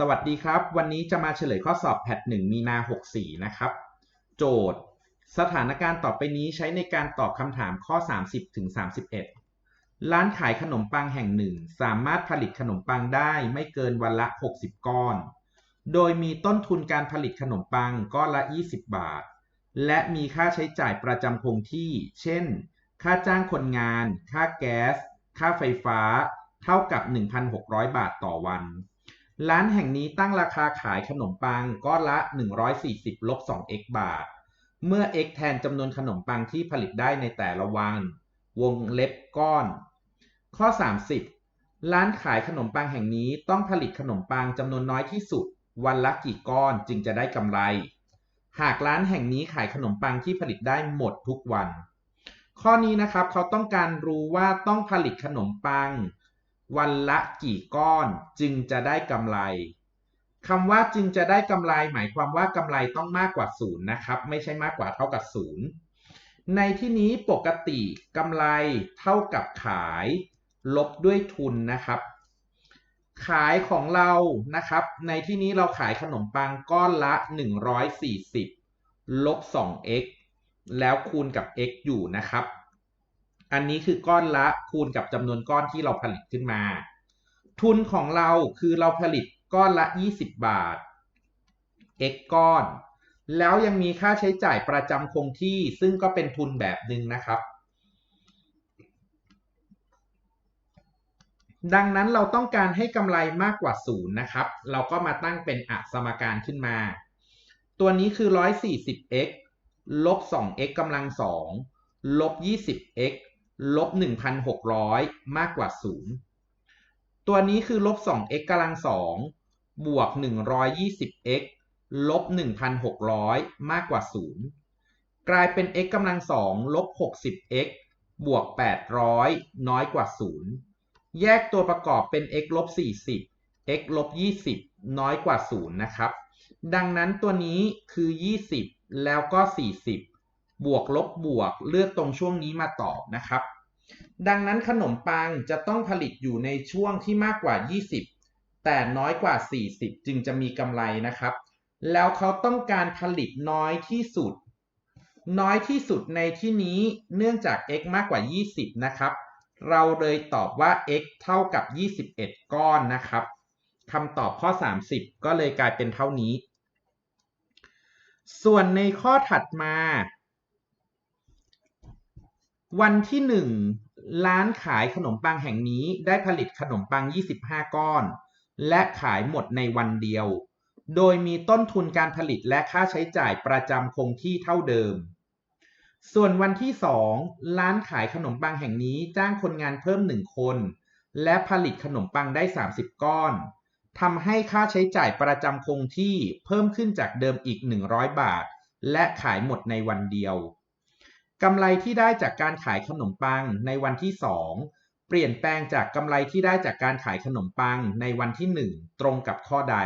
สวัสดีครับ วันนี้จะมาเฉลยข้อสอบแพท1มีนา 64 นะครับ โจทย์ สถานการณ์ต่อไปนี้ใช้ในการตอบคำถามข้อ 30ถึง31 ร้านขายขนมปังแห่งหนึ่ง สามารถผลิตขนมปังได้ไม่เกินวันละ 60 ก้อน โดยมีต้นทุนการผลิตขนมปังก้อนละ 20 บาท และมีค่าใช้จ่ายประจำคงที่ เช่น ค่าจ้างคนงาน ค่าแก๊ส ค่าไฟฟ้า เท่ากับ 1,600 บาทต่อวัน ร้านแห่งนี้ตั้งราคาขายขนมปังก้อนละ 140ลบ 2x บาท เมื่อ x แทนจำนวนขนมปังที่ผลิตได้ในแต่ละวัน วงเล็บก้อน ข้อ 30 ร้านขายขนมปังแห่งนี้ต้องผลิตขนมปังจำนวนน้อยที่สุด วันละกี่ก้อนจึงจะได้กำไร หากร้านแห่งนี้ขายขนมปังที่ผลิตได้หมดทุกวัน ข้อนี้นะครับเขาต้องการรู้ว่าต้องผลิตขนมปัง วันละกี่ก้อนจึงจะได้กำไรคำว่าจึงจะได้กำไร หมายความว่ากำไรต้องมากกว่าศูนย์นะครับ ไม่ใช่มากกว่าเท่ากับศูนย์ในที่นี้ปกติกำไรเท่ากับขาย ลบด้วยทุนนะครับ ขายของเรานะครับ ในที่นี้เราขายขนมปังก้อนละ 140 ลบ 2x แล้วคูณกับ x อยู่นะครับ อันนี้คือก้อนละคูณกับจำนวนก้อนที่เราผลิตขึ้นมา ทุนของเราคือเราผลิตก้อนละ 20 บาท x ก้อน แล้วยังมีค่าใช้จ่ายประจำคงที่ซึ่งก็เป็นทุนแบบหนึ่งนะครับ ดังนั้นเราต้องการให้กำไรมากกว่า 0 นะครับ เราก็มาตั้งเป็นอสมการขึ้นมา ตัวนี้คือ 140x ลบ 2x กำลัง 2 ลบ 20x ลบ 1,600 มากกว่า 0 ตัวนี้คือลบ 2x กำลัง 2 บวก 120x ลบ 1,600 มากกว่า 0 กลายเป็น x กำลัง 2 ลบ 60x บวก 800 น้อยกว่า 0 แยกตัวประกอบเป็น x ลบ 40 x ลบ 20 น้อยกว่า 0 นะครับ ดังนั้นตัวนี้คือ 20 แล้วก็ 40 บวกลบบวกเลือกตรงช่วงนี้มาตอบนะครับ ดังนั้นขนมปังจะต้องผลิตอยู่ในช่วงที่มากกว่า 20 แต่น้อยกว่า 40 จึงจะมีกำไรนะครับ แล้วเขาต้องการผลิตน้อยที่สุด น้อยที่สุดในที่นี้เนื่องจาก x มากกว่า 20 นะครับ เราเลยตอบว่า x เท่ากับ 21 ก้อนนะครับคำตอบข้อ 30 ก็เลยกลายเป็นเท่านี้ ส่วนในข้อถัดมา วันที่1ร้านขายขนมปังแห่งนี้ได้ผลิตขนมปัง 25 ก้อน และขายหมดในวันเดียว โดยมีต้นทุนการผลิตและค่าใช้จ่ายประจำคงที่เท่าเดิม ส่วนวันที่2ร้านขายขนมปังแห่งนี้จ้างคนงานเพิ่ม1คน และผลิตขนมปังได้ 30 ก้อนทำให้ค่าใช้จ่ายประจำคงที่เพิ่มขึ้นจากเดิมอีก 100 บาท และขายหมดในวันเดียว กำไรที่ได้จากการขายขนมปังในวันที่ 2 เปลี่ยนแปลงจากกำไรที่ได้จากการขายขนมปังในวันที่ 1 ตรงกับข้อใด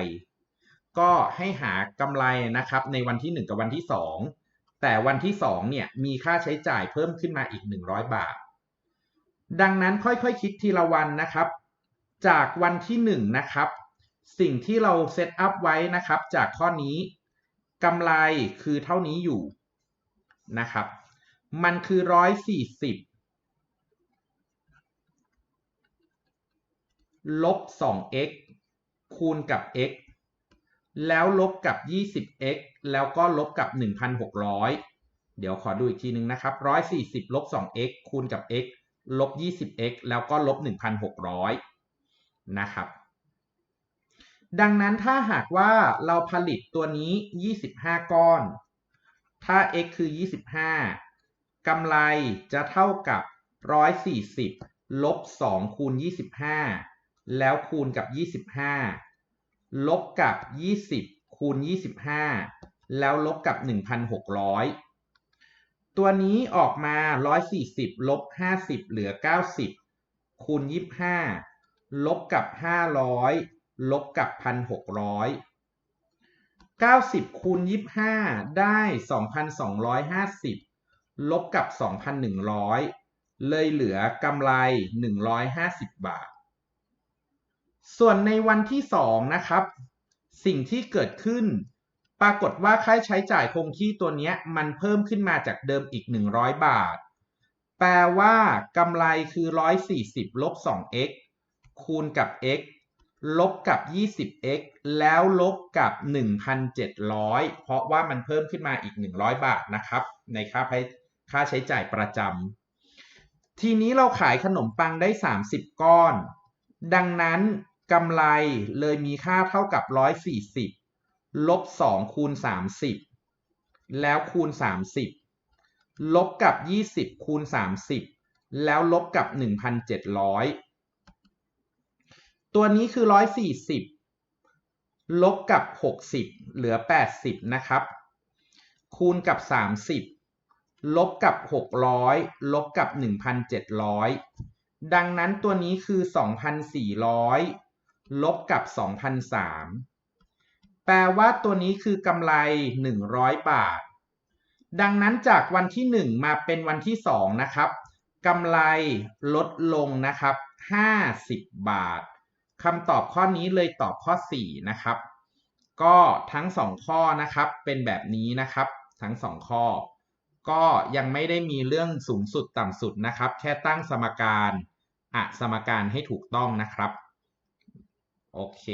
ก็ให้หากำไรนะครับในวันที่ 1 กับวันที่ 2 แต่วันที่2เนี่ยมีค่าใช้จ่ายเพิ่มขึ้นมาอีก 100 บาท ดังนั้นค่อยๆคคิดทีละวันนะครับ จากวันที่ 1 นะครับ สิ่งที่เราเซตอัพไว้นะครับจากข้อนี้กำไรคือเท่านี้อยู่นะครับ มันคือร้อยสี่สิบลบสอง x คูณกับ x แล้วลบกับ 20x แล้วก็ลบกับ1,600เดี๋ยวขอดูอีกทีนึงนะครับ140ลบ 2x คูณกับ x ลบ 20x แล้วก็ลบ1,600นะครับดังนั้นถ้าหากว่าเราผลิตตัวนี้ 25 ก้อน ถ้า x คือ 25 กำไรจะเท่ากับ 140 ลบ 2 คูณ 25 แล้วคูณกับ 25 ลบกับ 20 คูณ 25 แล้วลบกับ 1,600 ตัวนี้ออกมา 140 ลบ 50 เหลือ 90 คูณ 25 ลบกับ 500 ลบกับ 1,600 90 คูณ 25 ได้ 2,250 ลบกับ 2,100 เลยเหลือกำไร 150 บาท ส่วนในวันที่ 2 นะครับ สิ่งที่เกิดขึ้น ปรากฏว่าค่าใช้จ่ายคงที่ตัวนี้มันเพิ่มขึ้นมาจากเดิมอีก 100 บาท แปลว่ากำไรคือ 140 ลบ 2x คูณกับ x ลบกับ 20x แล้วลบกับ 1,700 เพราะว่ามันเพิ่มขึ้นมาอีก 100 บาทนะครับ ในค่า ค่าใช้จ่ายประจำทีนี้เราขายขนมปังได้ 30 ก้อน ดังนั้นกำไรเลยมีค่าเท่ากับ 140 ลบ 2 คูณ 30 แล้วคูณ 30 ลบกับ 20 คูณ 30 แล้วลบกับ 1,700 ตัวนี้คือ 140 ลบกับ 60 เหลือ 80 นะครับ คูณกับ 30 ลบกับ 600 ลบกับ 1,700 ดังนั้นตัวนี้คือ 2,400 ลบกับ 2,003 แปลว่าตัวนี้คือกำไร 100 บาท ดังนั้นจากวันที่ 1 มาเป็นวันที่ 2 นะครับกำไรลดลงนะครับ 50 บาทคำตอบข้อนี้เลยตอบข้อ 4 นะครับ ก็ทั้ง 2 ข้อนะครับเป็นแบบนี้นะครับ ทั้ง 2 ข้อ ก็ยังไม่ได้มีเรื่องสูงสุดต่ำสุดนะครับ แค่ตั้งสมการอะสมการให้ถูกต้องนะครับ โอเค